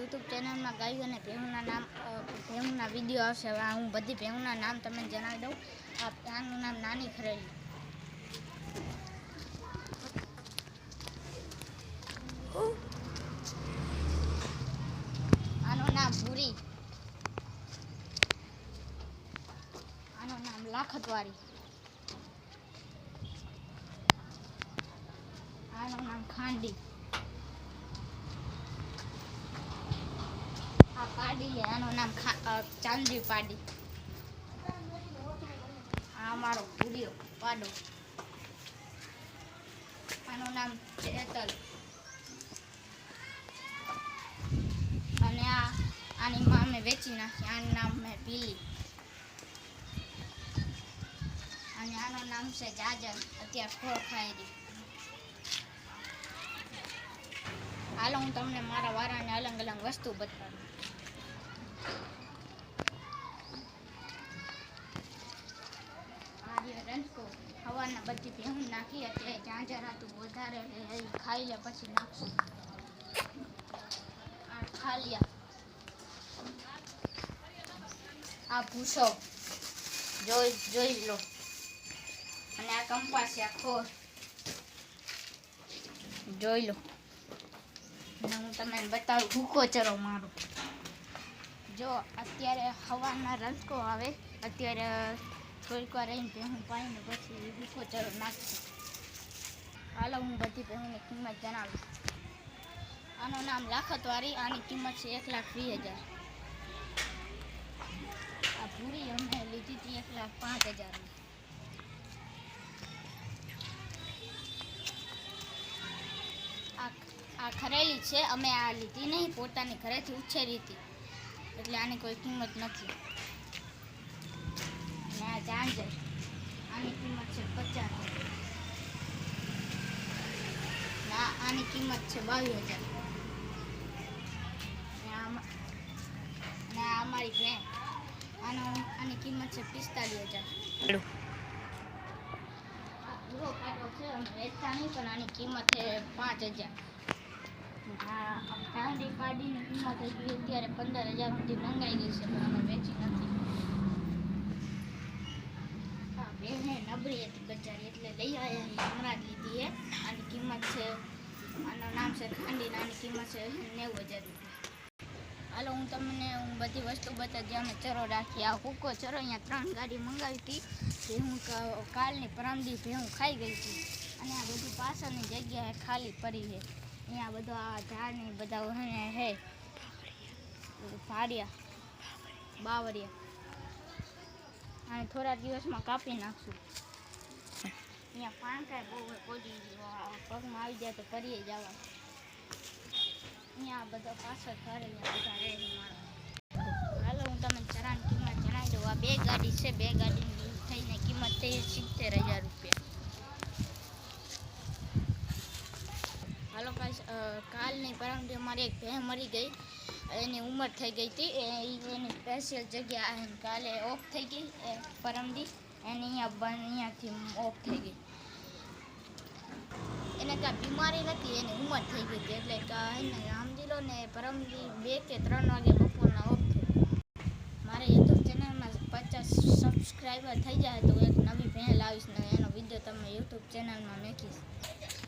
YouTube ચેનલમાં ગાયું અને ભેહુંના નામ ભેહુંના વીડિયો આવશે. હવે હું બધી ભેહુંના નામ તમને જણાવી દઉં. આ આનું નામ નાની ખરેલી. આનું નામ ભૂરી. આનું નામ લાખતવારી આનું નામ ખાંડી આ પાડી આનું નામ ચાંદરી પાડી. આ મારો ભૂરિયો પાડો. આનું નામ ચેતલ. અને આ, આની માં વેચી નાખી. આનું નામ મેં પીલી. અને આનું નામ છે જાજર અત્યારે ખોળ ખાઈ હાલો, હું તમને મારા વારાને અલગ અલગ વસ્તુ બતાવું. આ ભૂસો. જોઈ જોઈ લો. અને આ કંપાસિયા ખોર. જોઈ લો. અને હું તમને બતાવું, ભૂકો ચરો મારો. જો, અત્યારે હવાના રંજકો આવે. અત્યારે થોડીક વાર રહીને ભેહું પાણીને પછી ભૂખો ચરો નાખશું. હાલો, હું બધી ભેહુંની કિંમત જણાવીશ. આનું નામ લાખતવારી, આની કિંમત છે એક લાખ વીસ હજાર. આ પૂરી અમે લીધી હતી એક લાખ પાંચ હજારની. આ ખરેલી છે, અમે આ લીધી નહીં, પોતાની ઘરેથી ઉછેરી હતી. એટલે આની કોઈ કિંમત નથી. અને આ જાંજર આની કિંમત છે પચાસ. હજાર આની કિંમત છે બાવીસ હજાર. આ અમારી બેન આનો આની કિંમત છે પિસ્તાલીસ હજાર. કાઢો છે વેચતા નહીં પણ આની કિંમત છે પાંચ હજાર. ચાંદી પાડીની કિંમત અત્યારે પંદર હજાર સુધી મંગાઈ ગઈ છે પણ અમે નબળી હતી એટલે લઈ હમણાં જ લીધી આની કિંમત છે આનું નામ છે ખાંડી આની કિંમત છે નેવું હજાર રૂપિયા હાલો, હું તમને હું બધી વસ્તુ બતાવી અમે ચરો રાખી આ હુકો ચરો, અહીંયા ત્રણ ગાડી મંગાવી હતી, જે હું કાલની પરમદી ભેહું ખાઈ ગઈ હતી. અને આ બધી પાછળની જગ્યાએ ખાલી પડી છે. અહીંયા બધો આ ઝાડ ને બધા હે. ફાડિયા. બાવરિયા. અને થોડા દિવસમાં કાપી નાખશું. અહીંયા પાંકાય બહુ પડી પગમાં આવી જાય તો કરીએ જવા અહીંયા બધા પાછળ ઘરે બધા રહે હાલો, હું તમને ચરાની કિંમત જણાવી દઉં. આ બે ગાડી છે, બે ગાડીની થઈને કિંમત થઈ સિત્તેર હજાર રૂપિયા. કાંઈ કાલની પરમથી અમારી એક ભેં મરી ગઈ. એની ઉંમર થઈ ગઈ હતી. એની સ્પેશિયલ જગ્યા કાલે ઓફ થઈ ગઈ. પરમદી, એની અહીંયા બંધ અહીંયાથી ઓફ થઈ ગઈ. એને કાંઈ બીમારી નથી, એની ઉંમર થઈ ગઈ હતી. એટલે કાંઈ સમજી લો ને, પરમદી બે કે ત્રણ વાગે બપોરના ઓફ થઈ મારે યુટ્યુબ ચેનલમાં પચાસ સબસ્ક્રાઈબર થઈ જાય તો એક નવી ભેણ લાવીશ ને એનો વીડિયો તમે યુટ્યુબ ચેનલમાં મેકીશ.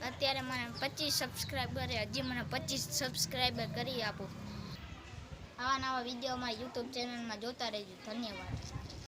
અત્યારે મને પચીસ સબસ્ક્રાઈબર હજી મને પચીસ સબસ્ક્રાઈબર કરી આપો. આવા નવા વીડિયો અમારી યુટ્યુબ ચેનલમાં જોતા રહેજો. ધન્યવાદ.